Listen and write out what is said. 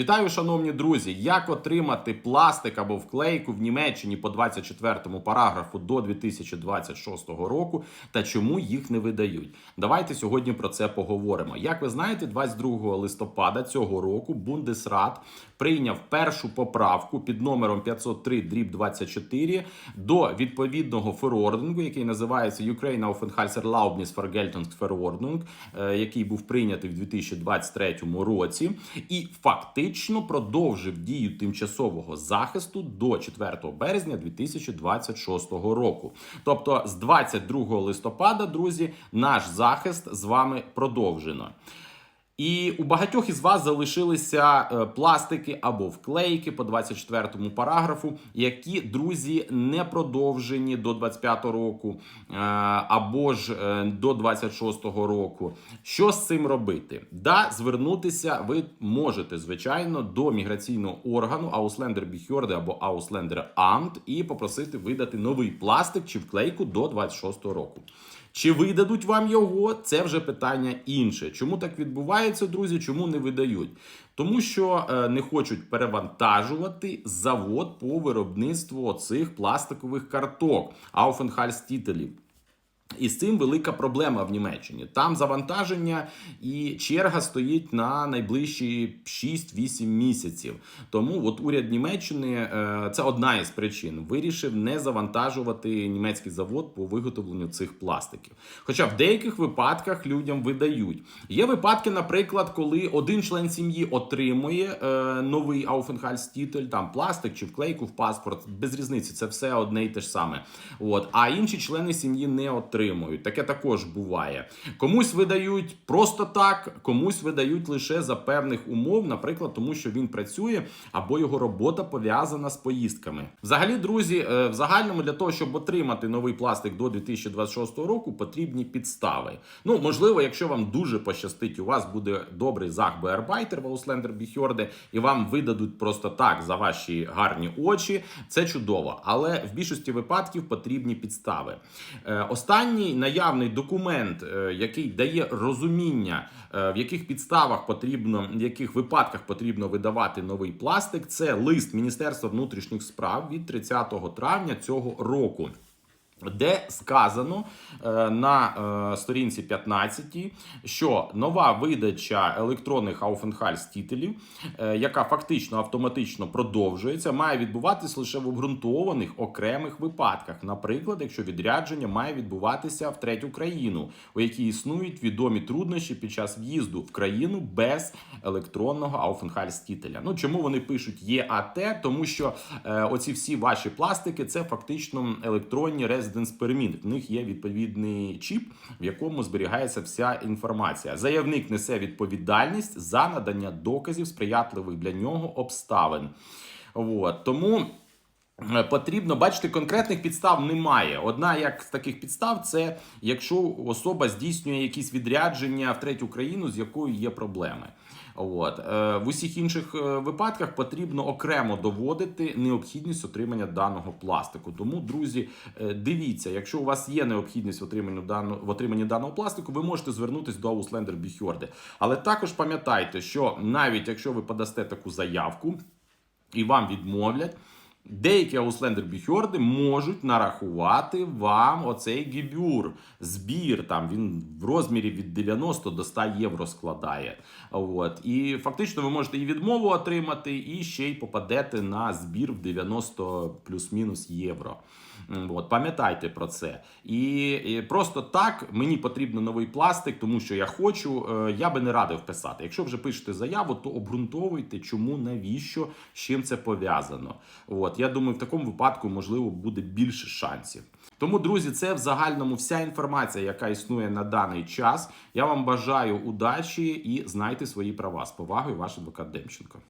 Вітаю, шановні друзі! Як отримати пластик або вклейку в Німеччині по 24 параграфу до 2026 року та чому їх не видають? Давайте сьогодні про це поговоримо. Як ви знаєте, 22 листопада цього року Бундесрат прийняв першу поправку під номером 503 дріб 24 до відповідного ферордингу, який називається Ukraine Aufenthaltserlaubnis Vergeltungsverordnung, е, який був прийнятий в 2023 році, і фактично продовжив дію тимчасового захисту до 4 березня 2026 року. Тобто з 22 листопада, друзі, наш захист з вами продовжено. І у багатьох із вас залишилися е, пластики або вклейки по 24 параграфу, які друзі не продовжені до 25 року е, або ж е, до 26 року. Що з цим робити? Да, звернутися ви можете звичайно до міграційного органу Ausländer Behörde або Ausländer Amt і попросити видати новий пластик чи вклейку до 26 року. Чи видадуть вам його? Це вже питання інше. Чому так відбувається, друзі? Чому не видають? Тому що е, не хочуть перевантажувати завод по виробництву цих пластикових карток Aufenthaltstitelів. І з цим велика проблема в Німеччині. Там завантаження і черга стоїть на найближчі 6-8 місяців. Тому от уряд Німеччини е, це одна із причин. Вирішив не завантажувати німецький завод по виготовленню цих пластиків. Хоча в деяких випадках людям видають. Є випадки, наприклад, коли один член сім'ї отримує е, новий Aufenthaltstitel, там пластик чи вклейку в паспорт, без різниці, це все одне і те ж саме. От, а інші члени сім'ї не отримують. Таке також буває. Комусь видають просто так, комусь видають лише за певних умов, наприклад, тому що він працює або його робота пов'язана з поїздками. Взагалі, друзі, е, в загальному для того, щоб отримати новий пластик до 2026 року, потрібні підстави. Ну, можливо, якщо вам дуже пощастить, у вас буде добрий захбеарбайтер в Ausländer Behörde, і вам видадуть просто так за ваші гарні очі. Це чудово, але в більшості випадків потрібні підстави. Е, Останній наявний документ, е, який дає розуміння, е, в яких підставах потрібно, в яких випадках потрібно видавати новий пластик, це лист Міністерства внутрішніх справ від 30 травня цього року. Де сказано е, на е, сторінці 15, що нова видача електронних Aufenthaltstitelів, е, яка фактично автоматично продовжується, має відбуватися лише в обґрунтованих окремих випадках. Наприклад, якщо відрядження має відбуватися в третю країну, у якій існують відомі труднощі під час в'їзду в країну без електронного Aufenthaltstiteля. Ну чому вони пишуть ЄАТ? Тому що оці всі ваші пластики це фактично електронні Residence Permit. В них є відповідний чіп, в якому зберігається вся інформація. Заявник несе відповідальність за надання доказів сприятливих для нього обставин. От. Тому. Е, Потрібно бачити, конкретних підстав немає. Одна як з таких підстав це якщо особа здійснює якісь відрядження в третю країну, з якою є проблеми. От Е, в усіх інших е, випадках потрібно окремо доводити необхідність отримання даного пластику. Тому, друзі, е, дивіться, якщо у вас є необхідність в отриманні даного в отриманні даного пластику, ви можете звернутися до Ausländer Біхьорди. Але також пам'ятайте, що навіть якщо ви подасте таку заявку і вам відмовлять. Деякі Ausländer Behörde можуть нарахувати вам оцей гібюр, збір. Там він в розмірі від 90 до 100 євро складає. От. І фактично ви можете і відмову отримати, і ще й попадете на збір в 90 плюс-мінус євро. От, пам'ятайте про це. І, і просто так мені потрібен новий пластик, тому що я хочу. е, Я би не радив писати. Якщо вже пишете заяву, то обґрунтовуйте, чому, навіщо, з чим це пов'язано. От я думаю, в такому випадку можливо буде більше шансів. Тому, друзі, це в загальному вся інформація, яка існує на даний час. Я вам бажаю удачі і знайте свої права. З повагою, ваш адвокат Демченко.